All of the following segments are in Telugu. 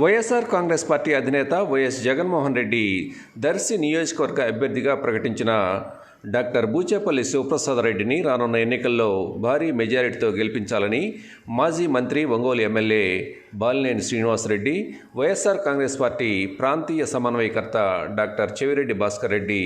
వైఎస్ఆర్ కాంగ్రెస్ పార్టీ అధినేత వైఎస్ జగన్మోహన్ రెడ్డి దర్శి నియోజకవర్గ అభ్యర్థిగా ప్రకటించిన డాక్టర్ బూచేపల్లి శివప్రసాద్ రెడ్డిని రానున్న ఎన్నికల్లో భారీ మెజారిటీతో గెలిపించాలని మాజీ మంత్రి Ongole MLA Balineni Srinivasareddy YSR Congress party ప్రాంతీయ సమన్వయకర్త డాక్టర్ చెవిరెడ్డి భాస్కర్ రెడ్డి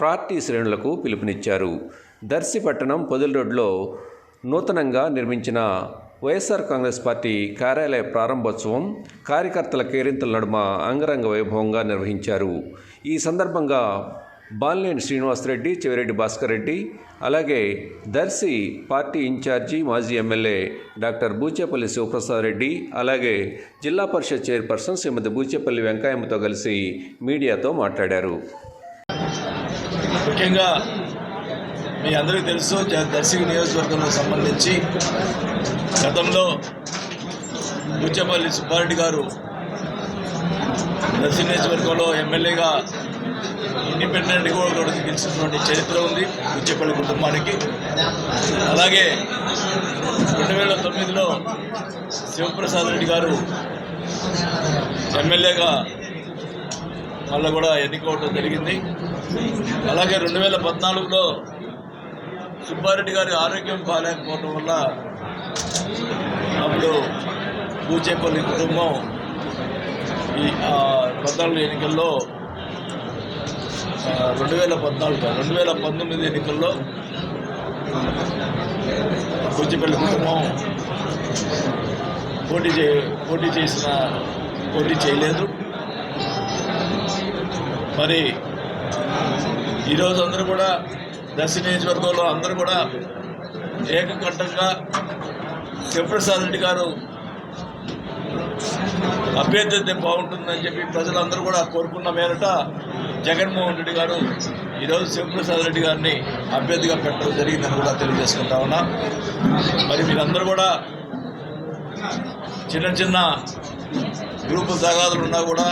పార్టీ శ్రేణులకు పిలుపునిచ్చారు. దర్శి పట్టణం పొదిల్ రోడ్లో నూతనంగా నిర్మించిన వైఎస్ఆర్ కాంగ్రెస్ పార్టీ కార్యాలయ ప్రారంభోత్సవం కార్యకర్తల కేరింతల నడుమ అంగరంగ వైభవంగా నిర్వహించారు. ఈ సందర్భంగా బాలినేని శ్రీనివాసరెడ్డి చెవిరెడ్డి భాస్కర్ రెడ్డి అలాగే దర్శి పార్టీ ఇన్ఛార్జి మాజీ ఎమ్మెల్యే డాక్టర్ బూచేపల్లి శివప్రసాద్ రెడ్డి అలాగే జిల్లా పరిషత్ చైర్పర్సన్ శ్రీమతి బూచేపల్లి వెంకయ్యమ్మతో కలిసి మీడియాతో మాట్లాడారు. ముఖ్యంగా మీ అందరికీ తెలుసు దర్శి నియోజకవర్గంలో సంబంధించి గతంలో ముచ్చపల్లి సుబ్బారెడ్డి గారు దర్శి ఎమ్మెల్యేగా ఇండిపెండెంట్ కూడా గెలిచినటువంటి చరిత్ర ఉంది ముచ్చపల్లి కుటుంబానికి. అలాగే రెండు వేల తొమ్మిదిలో శివప్రసాద్ రెడ్డి గారు ఎమ్మెల్యేగా మళ్ళీ కూడా ఎన్నికవడం జరిగింది. అలాగే రెండు వేల పద్నాలుగులో సుబ్బారెడ్డి గారి ఆరోగ్యం బాగాలేకపోవడం వల్ల అప్పుడు బూచేపల్లి కుటుంబం ఈ పద్నాలుగు ఎన్నికల్లో రెండు వేల పద్నాలుగు రెండు వేల పంతొమ్మిది ఎన్నికల్లో బూచేపల్లి కుటుంబం పోటీ చే పోటీ చేసిన పోటీ చేయలేదు. మరి ఈరోజు అందరూ కూడా దర్శి నియోజకవర్గంలో అందరూ కూడా ఏకకంఠంగా శివప్రసాద్ రెడ్డి గారు అభ్యర్థి అయితే బాగుంటుందని చెప్పి ప్రజలందరూ కూడా కోరుకున్న మేరట జగన్మోహన్ రెడ్డి గారు ఈరోజు శివప్రసాద్ రెడ్డి గారిని అభ్యర్థిగా పెట్టడం జరిగిందని కూడా తెలియజేసుకుంటా ఉన్నా. మరి మీరందరూ కూడా చిన్న చిన్న గ్రూపు తగాదులు ఉన్నా కూడా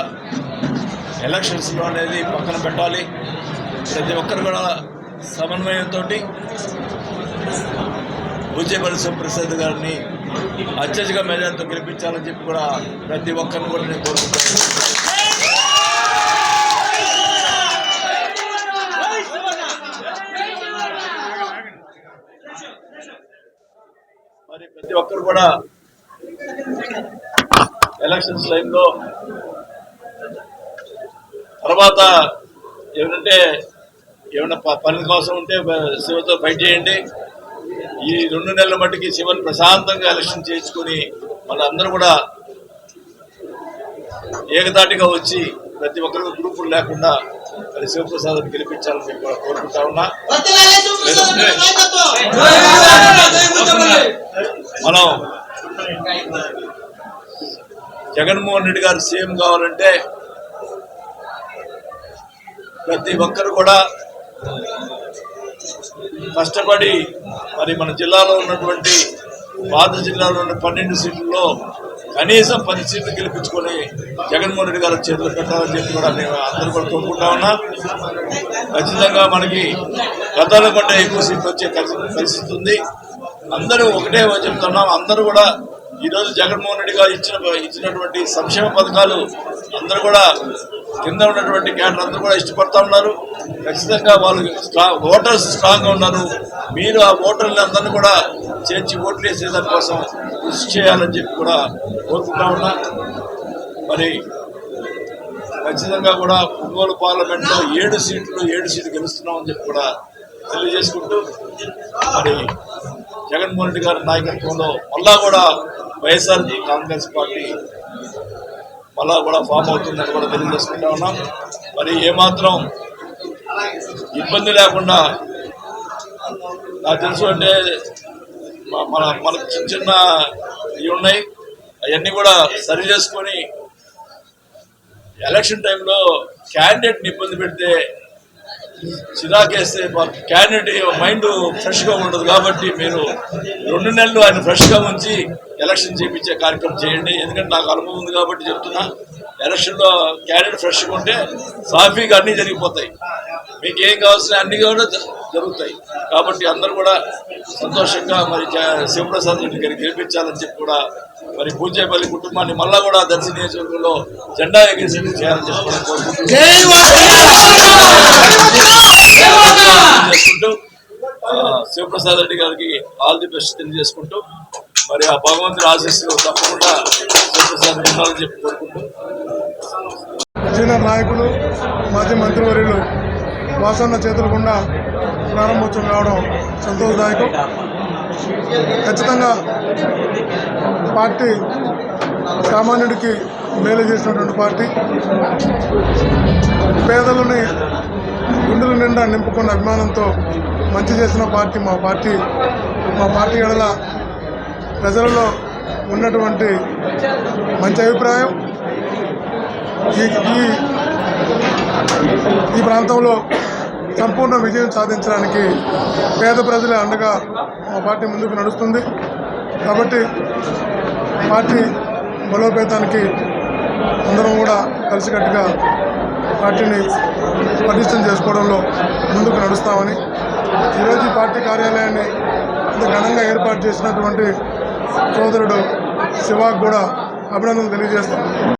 ఎలక్షన్స్లో అనేది పక్కన పెట్టాలి. ప్రతి ఒక్కరు కూడా సమన్వయంతో బుజ్జేపల్లి శివప్రసాద్ గారిని అత్యధిక మెజార్టీతో గెలిపించాలని చెప్పి కూడా ప్రతి ఒక్కరిని కూడా నేను కోరుకుంటాను మరి ప్రతి ఒక్కరు కూడా ఎలక్షన్స్ లైన్లో తర్వాత ఏమంటే ఏమైనా ప- పని కోసం ఉంటే శివతో ఫైట్ చేయండి. ఈ రెండు నెలల మట్టికి శివన్ ప్రశాంతంగా ఎలక్షన్ చేయించుకొని వాళ్ళందరూ కూడా ఏకదాటిగా వచ్చి ప్రతి ఒక్కరికి గ్రూపులు లేకుండా మరి శివప్రసాద్ గెలిపించాలని చెప్పి కూడా కోరుకుంటా ఉన్నా. మనం జగన్మోహన్ రెడ్డి గారు సీఎం కావాలంటే ప్రతి ఒక్కరు కూడా కష్టపడి మరి మన జిల్లాలో ఉన్నటువంటి పాత జిల్లాలో ఉన్న పన్నెండు సీట్లలో కనీసం పది సీట్లు గెలిపించుకొని జగన్మోహన్ రెడ్డి గారు చేతులు పెట్టాలని చెప్పి కూడా మేము అందరూ కూడా కోరుకుంటా ఉన్నా. ఖచ్చితంగా మనకి గతంలో కంటే ఎక్కువ సీట్లు వచ్చే పరిస్థితి ఉంది. అందరూ ఒకటే చెప్తున్నాం అందరూ కూడా ఈరోజు జగన్మోహన్ రెడ్డి గారు ఇచ్చిన ఇచ్చినటువంటి సంక్షేమ పథకాలు అందరూ కూడా కింద ఉన్నటువంటి క్యాడర్ అందరూ కూడా ఇష్టపడతా ఉన్నారు. ఖచ్చితంగా వాళ్ళు స్ట్రాంగ్ ఓటర్స్ స్ట్రాంగ్గా ఉన్నారు. మీరు ఆ ఓటర్ని అందరినీ కూడా చేర్చి ఓట్లు వేసే దానికోసం కృషి చేయాలని చెప్పి కూడా కోరుకుంటా ఉన్నా. మరి ఖచ్చితంగా కూడా ఒంగోలు పార్లమెంట్లో ఏడు సీట్లు ఏడు సీట్లు గెలుస్తున్నామని చెప్పి కూడా తెలియజేసుకుంటూ మరి జగన్మోహన్ రెడ్డి గారి నాయకత్వంలో మళ్ళా కూడా వైఎస్ఆర్ కాంగ్రెస్ పార్టీ మళ్ళా కూడా ఫామ్ అవుతుందని కూడా తెలియజేసుకుంటా ఉన్నాం. మరి ఏమాత్రం ఇబ్బంది లేకుండా నాకు తెలుసు అంటే మన మనకు చిన్న చిన్న ఇవి ఉన్నాయి. అవన్నీ కూడా సరి చేసుకొని ఎలక్షన్ టైంలో క్యాండిడేట్ని ఇబ్బంది పెడితే చిరాకేస్తే క్యాండిడేట్ మైండ్ ఫ్రెష్గా ఉండదు కాబట్టి మీరు రెండు నెలలు ఆయన ఫ్రెష్గా ఉంచి ఎలక్షన్ చేయించే కార్యక్రమం చేయండి. ఎందుకంటే నాకు అనుభవం ఉంది కాబట్టి చెప్తున్నా. ఎలక్షన్లో క్యాండిడేట్ ఫ్రెష్గా ఉంటే సాఫీగా అన్నీ జరిగిపోతాయి. మీకు ఏం కావాల్సిన అన్ని కూడా జరుగుతాయి. కాబట్టి అందరూ కూడా సంతోషంగా మరి జ- శివప్రసాద్ రెడ్డి గారికి గెలిపించాలని చెప్పి కూడా మరి పూజేపల్లి కుటుంబాన్ని మళ్ళా కూడా దర్శన నియోజకవర్గంలో జెండా ఎగేసేట్టు చేయాలని. చేసుకుంటూ శివప్రసాద్ రెడ్డి గారికి ఆల్ ది బెస్ట్ తెలియజేసుకుంటూ మరి ఆ భగవంతుడి ఆశీస్సులు తప్పకుండా శివప్రసాద్ రెడ్డి ఉండాలని చెప్పి కోరుకుంటూ. నాయకులు మాజీ మంత్రివర్యులు వాసన్న చేతుల గుండా ప్రారంభోత్సవం కావడం సంతోషదాయకం. ఖచ్చితంగా పార్టీ సామాన్యుడికి మేలు చేసినటువంటి పార్టీ. పేదలని గుండెల నిండా నింపుకున్న అభిమానంతో మంచి చేసిన పార్టీ మా పార్టీ. మా పార్టీ ఎడల ప్రజలలో ఉన్నటువంటి మంచి అభిప్రాయం. ఈ ఈ ఈ ప్రాంతంలో సంపూర్ణ విజయం సాధించడానికి పేద ప్రజలే అండగా మా పార్టీ ముందుకు నడుస్తుంది. కాబట్టి పార్టీ బలోపేతానికి అందరం కూడా కలిసికట్టుగా పార్టీని పటిష్టం చేసుకోవడంలో ముందుకు నడుస్తామని ఈరోజు పార్టీ కార్యాలయాన్ని ఇంత ఘనంగా ఏర్పాటు చేసినటువంటి సోదరుడు శివాకు కూడా అభినందనలు తెలియజేస్తాం